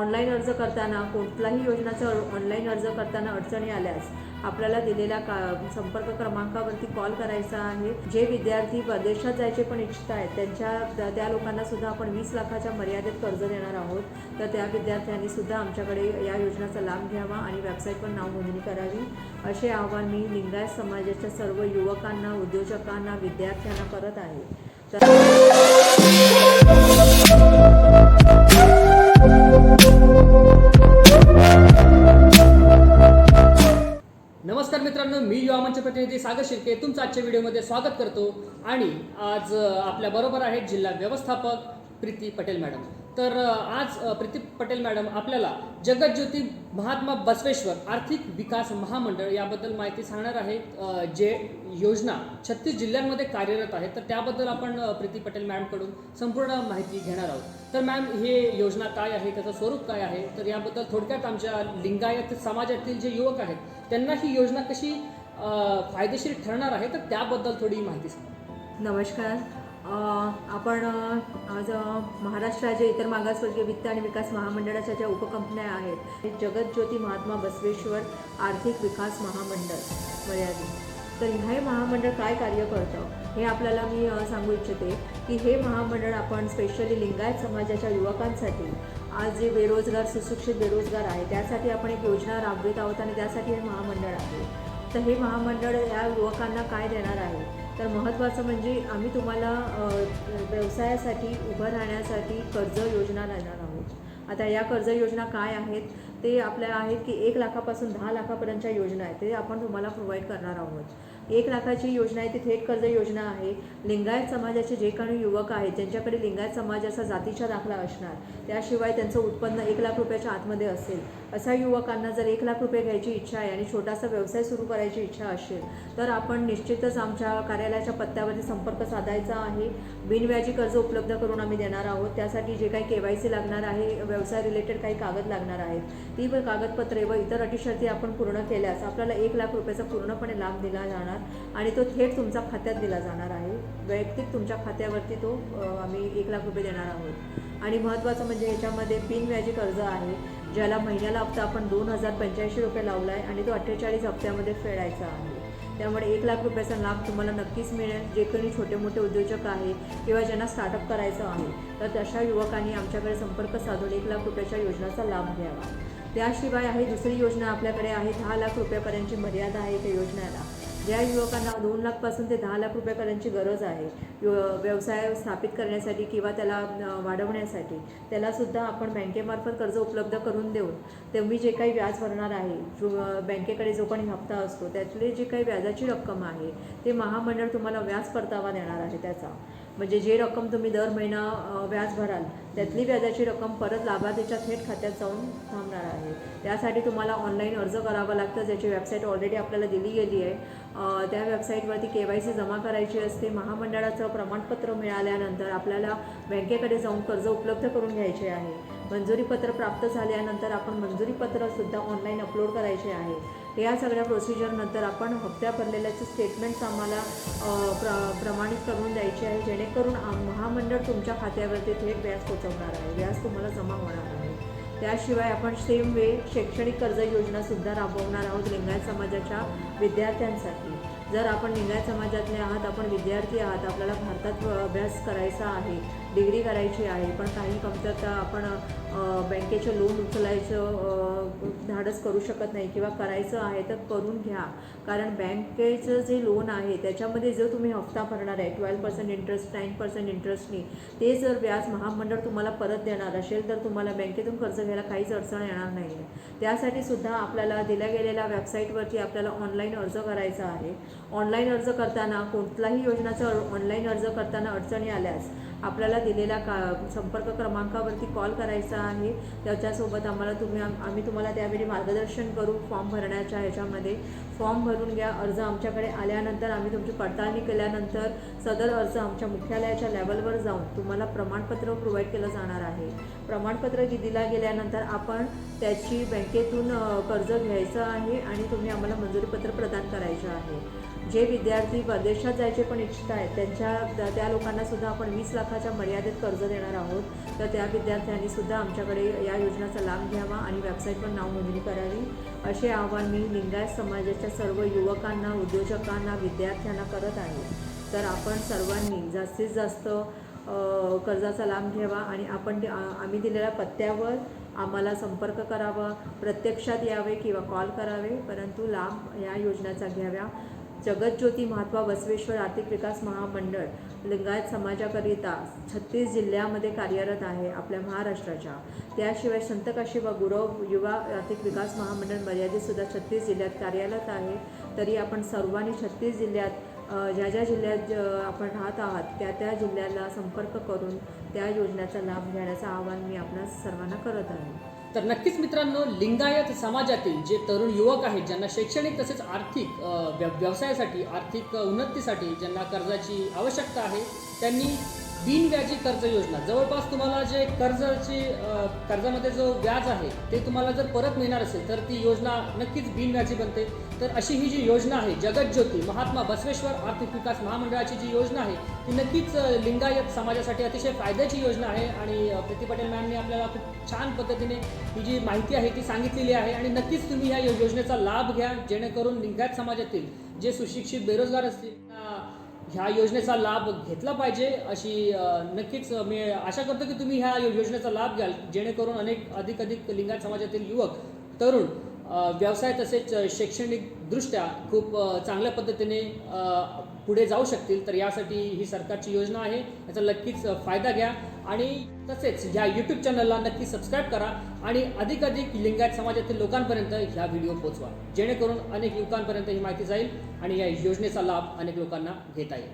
Online अर्ज करताना कुठलाही योजनाचा ऑनलाईन अर्ज करताना अडचणी आल्यास आपल्याला दिलेल्या का संपर्क क्रमांकावरती कॉल करायचा आहे. जे विद्यार्थी परदेशात जायचे पण इच्छित आहेत त्यांच्या त्या- लोकांना सुद्धा आपण वीस लाखाच्या मर्यादेत कर्ज देणार आहोत. तर त्या विद्यार्थ्यांनी सुद्धा आमच्याकडे या योजनेचा लाभ घ्यावा आणि वेबसाईटवर नाव नोंदणी करावी. असे आवाहन मी लिंगायत समाजाच्या सर्व युवकांना उद्योजकांना विद्यार्थ्यांना करत आहे. तर सागर शिर्के तुमचं आजच्या व्हिडिओमध्ये स्वागत करतो. आणि आज आपल्या बरोबर आहेत जिल्हा व्यवस्थापक प्रीती पटेल मॅडम. तर आज प्रीती पटेल मॅडम आपल्याला जगज्योती महात्मा बसवेश्वर आर्थिक विकास महामंडळ याबद्दल माहिती सांगणार आहेत. जे योजना छत्तीस जिल्ह्यांमध्ये कार्यरत आहे तर त्याबद्दल आपण प्रीती पटेल मॅडमकडून संपूर्ण माहिती घेणार आहोत. तर मॅम हे योजना काय आहे त्याचं स्वरूप काय आहे? तर याबद्दल थोडक्यात आमच्या लिंगायत समाजातील जे युवक आहेत त्यांना ही योजना कशी फायदेशीर ठरणार आहे तर त्याबद्दल थोडी माहिती सांगा. नमस्कार. आपण आज अ, इतर मागासवर्गीय वित्त आणि विकास महामंडळाच्या ज्या उपकंपन्या आहेत जगतज्योती महात्मा बसवेश्वर आर्थिक विकास महामंडळ मर्यादित. तर हे महामंडळ काय कार्य करतं हे आपल्याला मी सांगू इच्छिते की हे महामंडळ आपण स्पेशली लिंगायत समाजाच्या युवकांसाठी आज जे बेरोजगार सुशिक्षित बेरोजगार आहे त्यासाठी आपण एक योजना राबवित आहोत आणि त्यासाठी हे महामंडळ आहे. तर हे महामंडळ या युवकांना काय देणार आहे? तर महत्त्वाचं म्हणजे आम्ही तुम्हाला व्यवसायासाठी उभं राहण्यासाठी कर्ज योजना देणार आहोत. आता या कर्ज योजना काय आहेत? ते आपल्या आहेत की एक लाखापासून दहा लाखापर्यंतच्या योजना आहेत. ते आपण तुम्हाला प्रोव्हाइड करणार आहोत. एक लाखाची योजना आहे ती थेट कर्ज योजना आहे. लिंगायत समाजाचे जे काही युवक आहेत ज्यांच्याकडे लिंगायत समाजाचा जातीचा दाखला असणार त्याशिवाय त्यांचं उत्पन्न एक लाख रुपयाच्या आतमध्ये असेल. अशा युवकांना जर एक लाख रुपये घ्यायची इच्छा आहे आणि छोटासा व्यवसाय सुरू करायची इच्छा असेल तर आपण निश्चितच आमच्या कार्यालयाच्या पत्त्यावरती संपर्क साधायचा आहे. बिनव्याजी कर्ज उपलब्ध करून आम्ही देणार आहोत. त्यासाठी जे काही के वाय सी लागणार आहे व्यवसाय रिलेटेड काही कागद लागणार आहेत. ती कागदपत्रे व इतर अटी शर्ती आपण पूर्ण केल्यास आपल्याला एक लाख रुपयाचा पूर्णपणे लाभ दिला जाणार. आणि तो थेट तुमच्या खात्यात दिला जाणार आहे. वैयक्तिक तुमच्या खात्यावरती तो आम्ही एक लाख रुपये देणार आहोत. आणि महत्त्वाचं म्हणजे याच्यामध्ये बिनव्याजी कर्ज आहे ज्याला महिन्याला हप्ता आपण दोन हजार पंच्याऐंशी रुपये लावला आहे आणि तो अठ्ठेचाळीस हप्त्यामध्ये फेडायचा आहे. त्यामुळे एक लाख रुपयाचा लाभ तुम्हाला नक्कीच मिळेल. जे कोणी छोटे मोठे उद्योजक आहे किंवा ज्यांना स्टार्टअप करायचं आहे तर तशा युवकांनी आमच्याकडे संपर्क साधून एक लाख रुपयाच्या योजनेचा लाभ घ्यावा. त्याशिवाय आहे दुसरी योजना आपल्याकडे आहे. दहा लाख रुपयापर्यंतची मर्यादा आहे त्या योजनेला. ज्या युवकांना दोन लाखपासून ते दहा लाख रुपयापर्यंतची गरज आहे. यो- व्यवसाय स्थापित करण्यासाठी किंवा त्याला वाढवण्यासाठी. त्यालासुद्धा आपण बँकेमार्फत कर्ज उपलब्ध करून देऊन तुम्ही जे काही व्याज भरणार आहे जो बँकेकडे जो पण हप्ता असतो त्यातले जे काही व्याजाची रक्कम आहे ते महामंडळ तुम्हाला व्याज परतावा देणार आहे त्याचा. म्हणजे जे रक्कम तुम्ही दर महिना व्याज भराल त्यातली व्याजाची रक्कम परत लाभार्थीच्या थेट खात्यात जाऊन थांबणार आहे. त्यासाठी तुम्हाला ऑनलाईन अर्ज करावा लागतं ज्याची वेबसाईट ऑलरेडी आपल्याला दिली गेली आहे. त्या वेबसाईटवरती के वाय सी जमा करायची असते. महामंडळाचं प्रमाणपत्र मिळाल्यानंतर आपल्याला बँकेकडे जाऊन कर्ज उपलब्ध करून घ्यायचे आहे. मंजुरीपत्र प्राप्त झाल्यानंतर आपण मंजुरीपत्रसुद्धा ऑनलाईन अपलोड करायचे आहे. या सगळ्या प्रोसिजरनंतर आपण हप्त्या भरलेल्याचे स्टेटमेंट्स आम्हाला प्र प्रमाणित करून द्यायचे आहे. जेणेकरून आम- महामंडळ तुमच्या खात्यावरती थेट व्याज पोचवणार आहे. व्याज तुम्हाला जमा होणार आहे. त्याशिवाय आपण सेम वे शैक्षणिक कर्ज योजनासुद्धा राबवणार आहोत लिंगायत समाजाच्या विद्यार्थ्यांसाठी. जर आपण लिंगायत समाजातले आहात आपण विद्यार्थी आहात आपल्याला भारतात अभ्यास करायचा आहे डिग्री करायची आहे पण काही कमतरता आपण बँकेचं लोन उचलायचं धाडस करू शकत नाही किंवा करायचं आहे तर करून घ्या. कारण बँकेचं जे लोन आहे त्याच्यामध्ये जो तुम्ही हप्ता भरणार आहे twelve percent interest nine percent इंटरेस्टनी ते जर व्याज महामंडळ तुम्हाला परत देणार असेल तर तुम्हाला बँकेतून कर्ज घ्यायला काहीच अडचण येणार नाही आहे त्यासाठी सुद्धा आपल्याला दिल्या गेलेल्या वेबसाईटवरती आपल्याला ऑनलाईन अर्ज करायचा आहे. ऑनलाईन अर्ज करताना कोणत्याही योजनाचा ऑनलाईन अर्ज करताना अडचणी आल्यास आपल्याला दिलेल्या का संपर्क क्रमांकावरती कॉल करायचा आहे. त्याच्यासोबत आम्हाला तुम्ही आम्ही तुम्हाला त्यावेळी मार्गदर्शन करू फॉर्म भरण्याच्या ह्याच्यामध्ये. फॉर्म भरून घ्या अर्ज आमच्याकडे आल्यानंतर आम्ही तुमची पडताळणी केल्यानंतर सदर अर्ज आमच्या मुख्यालयाच्या लेवलवर जाऊन तुम्हाला प्रमाणपत्र प्रोव्हाइड केलं जाणार आहे. प्रमाणपत्र दिला गेल्यानंतर आपण त्याची बँकेतून कर्ज घ्यायचं आहे आणि तुम्ही आम्हाला मंजुरीपत्र प्रदान करायचं आहे. जे विद्यार्थी परदेशात जायचे पण इच्छित आहेत त्यांच्या त्या- लोकांना सुद्धा आपण वीस लाखाच्या मर्यादित कर्ज देणार आहोत. तर त्या विद्यार्थ्यांनी सुद्धा आमच्याकडे या योजनेचा लाभ घ्यावा आणि वेबसाईट पण नाव नोंदणी करावी. असे आवाहन मी लिंगायत समाजाच्या सर्व युवकांना उद्योजकांना विद्यार्थ्यांना करत आहे. तर आपण सर्वांनी जास्तीत जास्त कर्जाचा लाभ घ्यावा आणि आपण आम्ही दिलेल्या पत्त्यावर आम्हाला संपर्क करावा. प्रत्यक्षात यावे किंवा कॉल करावे परंतु लाभ या योजनेचा घ्याव्या जगतज्योती महात्मा बसवेश्वर आर्थिक विकास महामंडळ लिंगायत समाजाकरिता छत्तीस जिल्ह्यामध्ये कार्यरत आहे आपल्या महाराष्ट्राच्या. त्याशिवाय संत काशीबा गुरव युवा आर्थिक विकास महामंडळ मर्यादितसुद्धा छत्तीस जिल्ह्यात कार्यरत आहे. तरी आपण सर्वांनी छत्तीस जिल्ह्यात ज्या ज्या जिल्ह्यात ज- आपण राहत आहात त्या त्या जिल्ह्याला संपर्क करून त्या योजनेचा लाभ घेण्याचं आवाहन मी आपणास सर्वांना करत आहे. तर नक्कीच मित्रांनो लिंगायत समाजातील जे तरुण युवक आहेत ज्यांना शैक्षणिक तसेच आर्थिक व्यव- व्यवसायासाठी आर्थिक उन्नतीसाठी ज्यांना कर्जाची आवश्यकता आहे त्यांनी बिनव्याजी कर्ज योजना. जवळपास तुम्हाला जे कर्जाची कर्जामध्ये जो व्याज आहे ते तुम्हाला जर परत मिळणार असेल तर ती योजना नक्कीच बिनव्याजी बनते. तर अशी ही जी योजना आहे जगतज्योती महात्मा बसवेश्वर आर्थिक विकास महामंडळाची जी योजना आहे ती नक्कीच लिंगायत समाजासाठी अतिशय फायद्याची योजना आहे आणि प्रीती पटेल मॅमने आपल्याला खूप छान पद्धतीने ही जी माहिती आहे ती सांगितलेली आहे आणि नक्कीच तुम्ही या योजनेचा लाभ घ्या जेणेकरून लिंगायत समाजातील जे सुशिक्षित बेरोजगार असतील ह्या योजनेचा लाभ घेतला पाहिजे अशी नक्कीच मी आशा करतो की तुम्ही ह्या योजनेचा लाभ घ्याल जेणेकरून अनेक अधिक अधिक लिंगायत समाजातील युवक तरुण व्यवसाय तसेच शैक्षणिकदृष्ट्या खूप चांगल्या पद्धतीने पुढे जाऊ शकतील. तर यासाठी ही सरकारची योजना आहे. याचा नक्कीच फायदा घ्या. आणि तसेच ह्या यूट्यूब चॅनलला नक्की सबस्क्राईब करा आणि अधिक अधिक लिंगायत समाजातील लोकांपर्यंत ह्या व्हिडिओ पोहोचवा. जेणेकरून अनेक युवकांपर्यंत ही माहिती जाईल आणि या योजनेचा लाभ अनेक लोकांना घेता येईल.